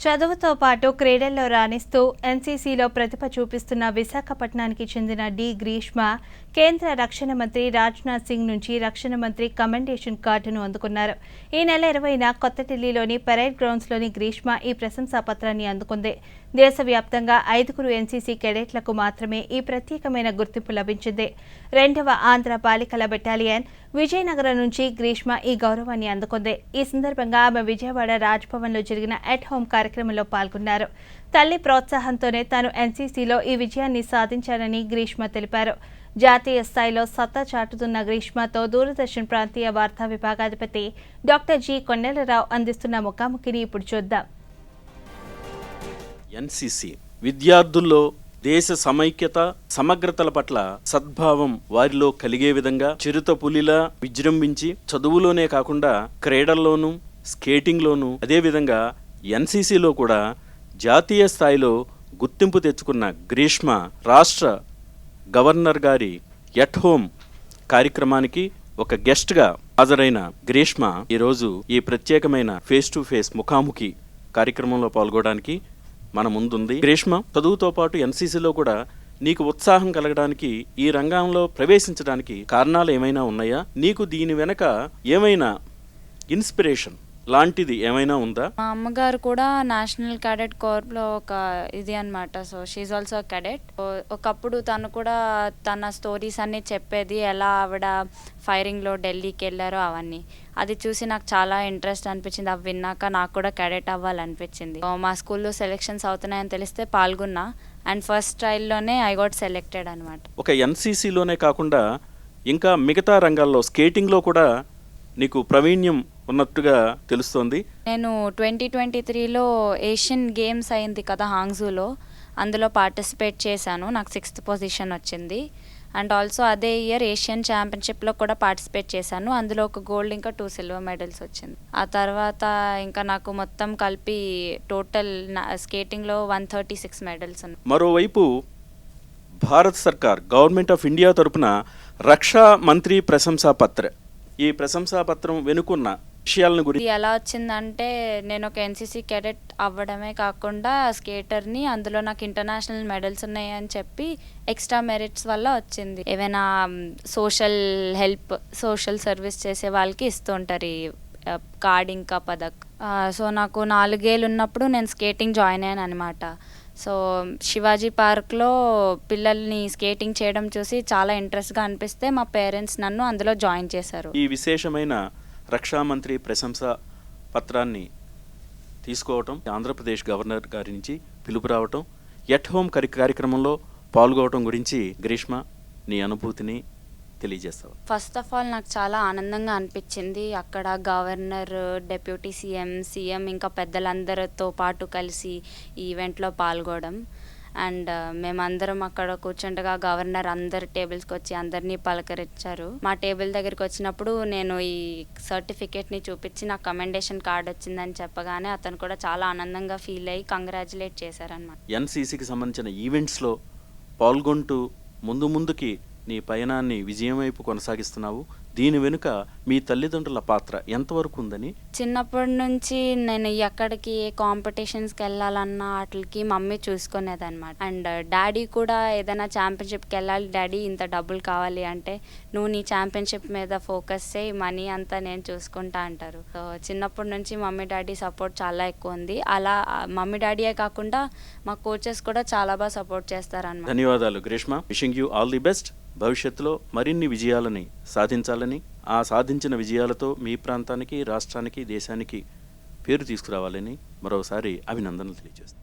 చదువుతో పాటు క్రీడల్లో రాణిస్తూ ఎన్సీసీలో ప్రతిభ చూపిస్తున్న విశాఖపట్నానికి చెందిన డి గ్రీష్మ కేంద్ర రక్షణ మంత్రి రాజ్నాథ్ సింగ్ నుంచి రక్షణ మంత్రి కమెండేషన్ కార్డును అందుకున్నారు. ఈ నెల ఇరవైన కొత్త ఢిల్లీలోని పెరైడ్ గ్రౌండ్స్లోని గ్రీష్మ ఈ ప్రశంసా పత్రాన్ని అందుకుంది. దేశవ్యాప్తంగా ఐదుగురు ఎన్సీసీ కెడెట్లకు మాత్రమే ఈ ప్రత్యేకమైన గుర్తింపు లభించింది. రెండవ ఆంధ్ర బాలికల బెటాలియన్ విజయనగరం నుంచి గ్రీష్మ ఈ గౌరవాన్ని అందుకుంది. ఈ సందర్భంగా ఆమె విజయవాడ రాజ్భవన్లో జరిగిన ఎట్ హోమ్ కార్యక్రమంలో పాల్గొన్నారు. తల్లి ప్రోత్సాహంతోనే తాను ఎన్సీసీలో ఈ విజయాన్ని సాధించానని గ్రీష్మ తెలిపారు. జాతీయ స్థాయిలో సత్తా చాటుతున్న గ్రీష్మతో దూరదర్శన్ ప్రాంతీయ వార్తా విభాగాధిపతి డాక్టర్ జి. కొండలరావు అందిస్తున్న ముఖాముఖిని ఇప్పుడు చూద్దాం. ఎన్సిసి విద్యార్థుల్లో దేశ సమైక్యత సమగ్రతల పట్ల సద్భావం వారిలో కలిగే విధంగా చిరుత పులిలా విజృంభించి చదువులోనే కాకుండా క్రీడల్లోనూ స్కేటింగ్లోనూ అదేవిధంగా ఎన్సీసీలో కూడా జాతీయ స్థాయిలో గుర్తింపు తెచ్చుకున్న గ్రీష్మ రాష్ట్ర గవర్నర్ గారి ఎట్ హోమ్ కార్యక్రమానికి ఒక గెస్ట్గా హాజరైన గ్రీష్మ ఈరోజు ఈ ప్రత్యేకమైన ఫేస్ టు ఫేస్ ముఖాముఖి కార్యక్రమంలో పాల్గొనడానికి మన ముందుంది. గ్రీష్మ చదువుతో పాటు ఎన్సీసీలో కూడా నీకు ఉత్సాహం కలగడానికి ఈ రంగంలో ప్రవేశించడానికి కారణాలు ఏమైనా ఉన్నాయా? నీకు దీని వెనక ఏమైనా ఇన్స్పిరేషన్ లాంటిది ఏమైనా ఉందా? మా అమ్మగారు కూడా నేషనల్ క్యాడెట్ కోర్ప్లో ఒక ఇది అనమాట సో షీఈ్ ఆల్సో క్యాడెట్ ఒకప్పుడు తను కూడా తన స్టోరీస్ అన్నీ చెప్పేది ఎలా ఆవిడ ఫైరింగ్లో ఢిల్లీకి వెళ్ళారో అవన్నీ. అది చూసి నాకు చాలా ఇంట్రెస్ట్ అనిపించింది. అవి విన్నాక నాకు కూడా క్యాడెట్ అవ్వాలనిపించింది. మా స్కూల్లో సెలెక్షన్స్ అవుతున్నాయని తెలిస్తే పాల్గొన్నా. అండ్ ఫస్ట్ ట్రయల్లోనే ఐ గోట్ సెలెక్టెడ్ అనమాట ఒక ఎన్సీసీలోనే కాకుండా ఇంకా మిగతా రంగాల్లో స్కేటింగ్లో కూడా నీకు ప్రావీణ్యం ఉన్నట్టుగా తెలుస్తోంది. నేను ట్వంటీ ట్వంటీ త్రీలో ఏషియన్ గేమ్స్ అయింది కదా హాంగ్జూలో. అందులో పార్టిసిపేట్ చేశాను. నాకు సిక్స్త్ పొజిషన్ వచ్చింది. అండ్ ఆల్సో అదే ఇయర్ ఏషియన్ ఛాంపియన్షిప్లో కూడా పార్టిసిపేట్ చేశాను. అందులో ఒక గోల్డ్ ఇంకా టూ సిల్వర్ మెడల్స్ వచ్చింది. ఆ తర్వాత ఇంకా నాకు మొత్తం కలిపి టోటల్ స్కేటింగ్లో వన్ థర్టీ సిక్స్ మెడల్స్ ఉన్నాయి. మరోవైపు భారత్ సర్కార్ గవర్నమెంట్ ఆఫ్ ఇండియా తరపున రక్షా మంత్రి ప్రశంసా పత్ర ఈ ప్రశంసా పత్రం వెనుకున్న విషయాలను గురించి. ఎలా వచ్చిందంటే నేను ఒక ఎన్సీసీ క్యాడెట్ అవ్వడమే కాకుండా స్కేటర్ని అందులో నాకు ఇంటర్నేషనల్ మెడల్స్ ఉన్నాయని చెప్పి ఎక్స్ట్రా మెరిట్స్ వల్ల వచ్చింది. ఏవైనా సోషల్ హెల్ప్ సోషల్ సర్వీస్ చేసే వాళ్ళకి ఇస్తుంటారు ఈ కార్డ్ ఇంకా పదక్ ఆ, సో నాకు నాలుగేళ్ళు ఉన్నప్పుడు నేను స్కేటింగ్ జాయిన్ అయ్యాను అనమాట సో శివాజీ పార్క్లో పిల్లల్ని స్కేటింగ్ చేయడం చూసి చాలా ఇంట్రెస్ట్గా అనిపిస్తే మా పేరెంట్స్ నన్ను అందులో జాయిన్ చేశారు. ఈ విశేషమైన రక్షామంత్రి మంత్రి పత్రాన్ని తీసుకోవటం ఆంధ్రప్రదేశ్ గవర్నర్ గారి నుంచి పిలుపు రావటం ఎట్ హోమ్ కరి కార్యక్రమంలో పాల్గొవటం గురించి గ్రీష్మ నీ అనుభూతిని తెలియజేస్తావు? ఫస్ట్ ఆఫ్ ఆల్ నాకు చాలా ఆనందంగా అనిపించింది. అక్కడ గవర్నర్ డెప్యూటీ సీఎం సీఎం ఇంకా పెద్దలందరితో పాటు కలిసి ఈవెంట్లో పాల్గొనడం. అండ్ మేమందరం అక్కడ కూర్చుండగా గవర్నర్ అందరి టేబుల్స్కి వచ్చి అందరినీ పలకరించారు. మా టేబుల్ దగ్గరికి వచ్చినప్పుడు నేను ఈ సర్టిఫికేట్ని చూపించి నాకు కమెండేషన్ కార్డ్ వచ్చిందని చెప్పగానే అతను కూడా చాలా ఆనందంగా ఫీల్ అయ్యి కంగ్రాచులేట్ చేశారనమాట ఎన్సీసీకి సంబంధించిన ఈవెంట్స్లో పాల్గొంటూ ముందు ముందుకి నీ పయనాన్ని విజయం వైపు కొనసాగిస్తున్నావు. దీని వెనుక మీ తల్లిదండ్రుల పాత్ర ఎంతవరకు ఉందని? చిన్నప్పటి నుంచి నేను ఎక్కడికి కాంపిటీషన్స్కి వెళ్ళాలన్నా వాటికి మమ్మీ చూసుకునేదన్నమాట. అండ్ డాడీ కూడా ఏదైనా ఛాంపియన్షిప్కి వెళ్ళాలి డాడీ ఇంత డబ్బులు కావాలి అంటే నువ్వు నీ ఛాంపియన్షిప్ మీద ఫోకస్ చేయి మనీ అంతా నేను చూసుకుంటా అంటారు. సో చిన్నప్పటి నుంచి మమ్మీ డాడీ సపోర్ట్ చాలా ఎక్కువ ఉంది. అలా మమ్మీ డాడీయే కాకుండా మా కోచెస్ కూడా చాలా బాగా సపోర్ట్ చేస్తారన్నమాట. ధన్యవాదాలు Greeshma. Wishing you all the best భవిష్యత్తులో మరిన్ని విజయాలని సాధించాలని ఆ సాధించిన విజయాలతో మీ ప్రాంతానికి రాష్ట్రానికి దేశానికి పేరు తీసుకురావాలని మరోసారి అభినందనలు తెలియజేస్తాను